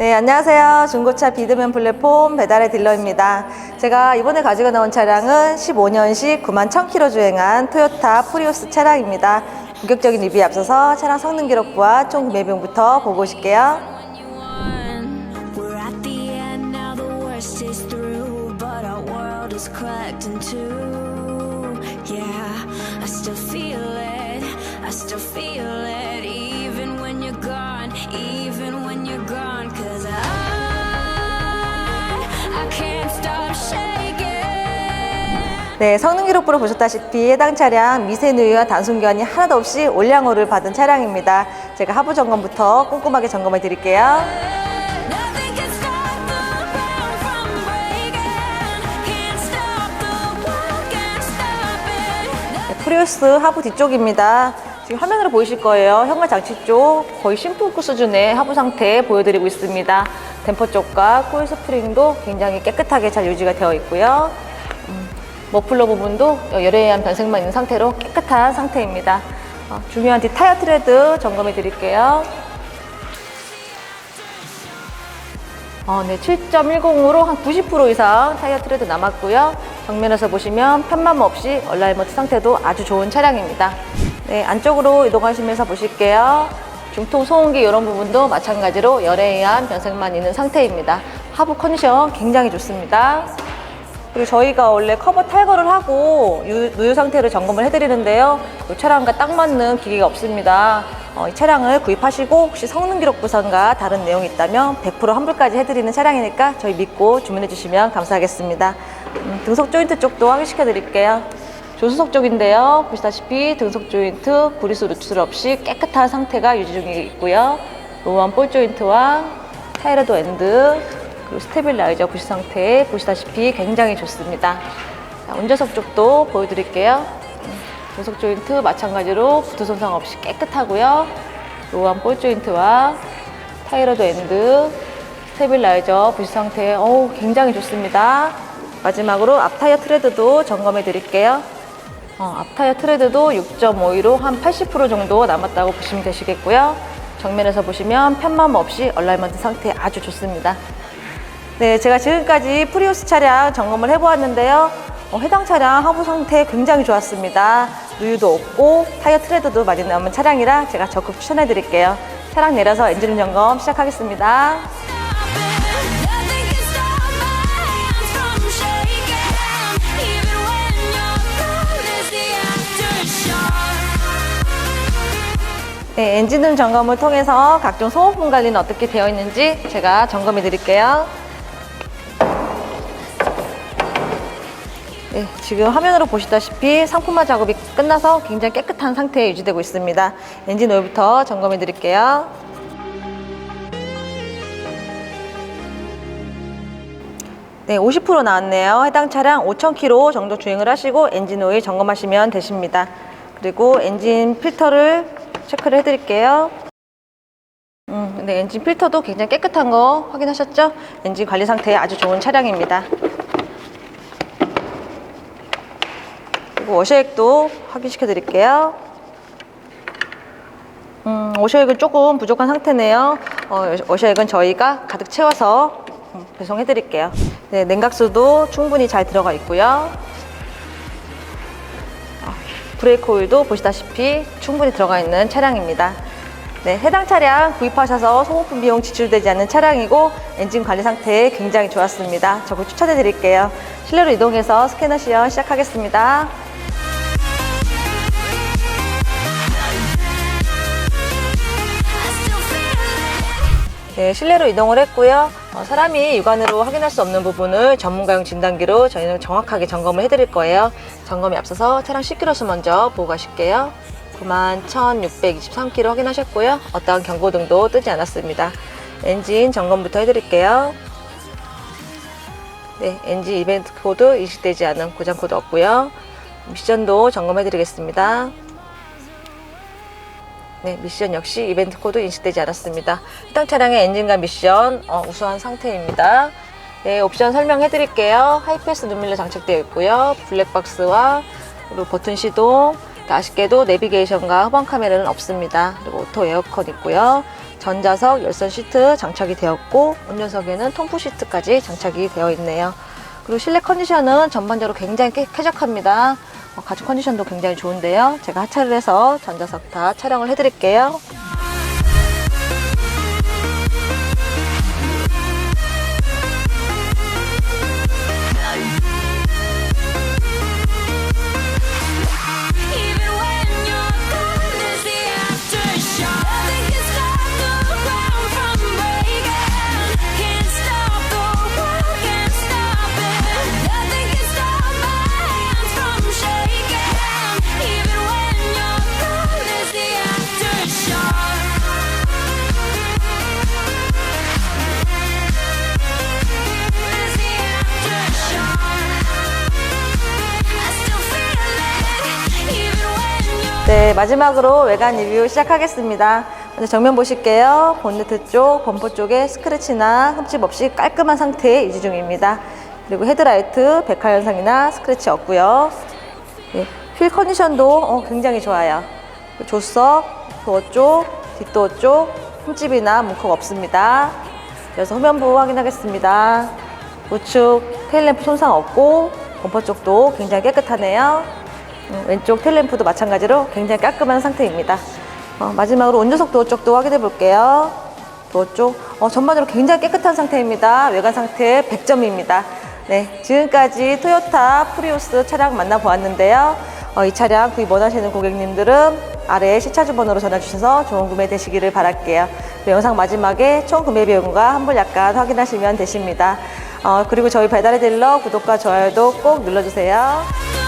네, 안녕하세요. 중고차 비드맨 플랫폼 배달의 딜러입니다. 제가 이번에 가지고 나온 차량은 15년식 9만 1000km 주행한 토요타 프리우스 차량입니다. 본격적인 리뷰에 앞서서 차량 성능 기록부와 총 구매 비용부터 보고 오실게요. I 네, 성능 기록부를 보셨다시피 해당 차량 미세누유와 단순견이 하나도 없이 올량호를 받은 차량입니다. 제가 하부 점검부터 꼼꼼하게 점검해 드릴게요. 네, 프리우스 하부 뒤쪽입니다. 지금 화면으로 보이실 거예요. 현관 장치 쪽 거의 심플크 수준의 하부 상태 보여드리고 있습니다. 댐퍼 쪽과 코일 스프링도 굉장히 깨끗하게 잘 유지가 되어 있고요. 음, 머플러 부분도 열애한 변색만 있는 상태로 깨끗한 상태입니다. 어, 중요한 뒤 타이어 트레드 점검해 드릴게요. 어, 네, 7.10으로 한 90% 이상 타이어 트레드 남았고요. 정면에서 보시면 편맘 없이 얼라이먼트 상태도 아주 좋은 차량입니다. 네, 안쪽으로 이동하시면서 보실게요. 중통 소음기 이런 부분도 마찬가지로 열에 의한 변색만 있는 상태입니다. 하부 컨디션 굉장히 좋습니다. 그리고 저희가 원래 커버 탈거를 하고 유- 누유 상태를 점검을 해드리는데요. 이 차량과 딱 맞는 기계가 없습니다. 어, 이 차량을 구입하시고 혹시 성능 기록 부상과 다른 내용이 있다면 100% 환불까지 해드리는 차량이니까 저희 믿고 주문해 주시면 감사하겠습니다. 음, 등속 조인트 쪽도 확인시켜 드릴게요. 조수석 쪽인데요. 보시다시피 등속 조인트, 구리수 누출 없이 깨끗한 상태가 유지 중에 있고요. 로우한 볼 조인트와 타이레도 엔드, 그리고 스테빌라이저 부시 상태 보시다시피 굉장히 좋습니다. 자, 운전석 쪽도 보여드릴게요. 음, 등속 조인트 마찬가지로 부트 손상 없이 깨끗하고요. 로우한 볼 조인트와 타이레도 엔드, 스테빌라이저 부시 상태 어우, 굉장히 좋습니다. 마지막으로 앞 타이어 트레드도 점검해 드릴게요. 어, 앞타이어 트레드도 6.52로 한 80% 정도 남았다고 보시면 되시겠고요. 정면에서 보시면 편맘 없이 얼라이먼트 상태 아주 좋습니다. 네, 제가 지금까지 프리우스 차량 점검을 해보았는데요. 어, 해당 차량 하부 상태 굉장히 좋았습니다. 누유도 없고 타이어 트레드도 많이 남은 차량이라 제가 적극 추천해 드릴게요. 차량 내려서 엔진 점검 시작하겠습니다. 네, 엔진음 점검을 통해서 각종 소모품 관리는 어떻게 되어 있는지 제가 점검해 드릴게요. 네, 지금 화면으로 보시다시피 상품화 작업이 끝나서 굉장히 깨끗한 상태에 유지되고 있습니다. 엔진 오일부터 점검해 드릴게요. 네, 50% 나왔네요. 해당 차량 5,000km 정도 주행을 하시고 엔진 오일 점검하시면 되십니다. 그리고 엔진 필터를 체크를 해드릴게요. 음, 네, 엔진 필터도 굉장히 깨끗한 거 확인하셨죠? 엔진 관리 상태 아주 좋은 차량입니다. 그리고 워셔액도 확인시켜 드릴게요. 음, 워셔액은 조금 부족한 상태네요. 어, 워셔액은 저희가 가득 채워서 음, 배송해 드릴게요. 네, 냉각수도 충분히 잘 들어가 있고요. 어, 브레이크 오일도 보시다시피 충분히 들어가 있는 차량입니다. 네, 해당 차량 구입하셔서 소모품 비용 지출되지 않는 차량이고 엔진 관리 상태 굉장히 좋았습니다. 적극 추천해 드릴게요. 실내로 이동해서 스캐너 시연 시작하겠습니다. 네, 실내로 이동을 했고요. 어, 사람이 육안으로 확인할 수 없는 부분을 전문가용 진단기로 저희는 정확하게 점검을 해드릴 거예요. 점검에 앞서서 차량 10km 먼저 보고 가실게요. 91,623km 확인하셨고요. 어떠한 경고등도 뜨지 않았습니다. 엔진 점검부터 해드릴게요. 네, 엔진 이벤트 코드 인식되지 않은 고장 코드 없고요. 미션도 점검해드리겠습니다. 네, 미션 역시 이벤트 코드 인식되지 않았습니다. 해당 차량의 엔진과 미션 어, 우수한 상태입니다. 네, 옵션 설명해 드릴게요. 하이패스 눈밀러 장착되어 있고요. 블랙박스와 그리고 버튼 시동, 아쉽게도 내비게이션과 후방 카메라는 없습니다. 그리고 오토 에어컨 있고요. 전자석 열선 시트 장착이 되었고 운전석에는 통풍 시트까지 장착이 되어 있네요. 그리고 실내 컨디션은 전반적으로 굉장히 깨- 쾌적합니다. 어, 가죽 컨디션도 굉장히 좋은데요. 제가 하차를 해서 전자석 다 촬영을 해드릴게요. 네, 마지막으로 외관 리뷰 시작하겠습니다. 먼저 정면 보실게요. 본네트 쪽, 범퍼 쪽에 스크래치나 흠집 없이 깔끔한 상태의 유지 중입니다. 그리고 헤드라이트, 백화 현상이나 스크래치 없고요. 네, 휠 컨디션도 어, 굉장히 좋아요. 그 조석, 도어 쪽, 뒷도어 쪽, 흠집이나 문콕 없습니다. 그래서 후면부 확인하겠습니다. 우측 테일램프 손상 없고 범퍼 쪽도 굉장히 깨끗하네요. 음, 왼쪽 테일램프도 마찬가지로 굉장히 깔끔한 상태입니다. 어, 마지막으로 운전석 도어 쪽도 확인해 볼게요. 도어 쪽 어, 전반적으로 굉장히 깨끗한 상태입니다. 외관 상태 100점입니다. 네, 지금까지 토요타 프리우스 차량 만나보았는데요. 어, 이 차량 구입 원하시는 고객님들은 아래 시차 주 번호로 전화 주셔서 좋은 구매 되시기를 바랄게요. 그리고 영상 마지막에 총 구매 비용과 환불 약관 확인하시면 되십니다. 어, 그리고 저희 배달의 딜러 구독과 좋아요도 꼭 눌러주세요.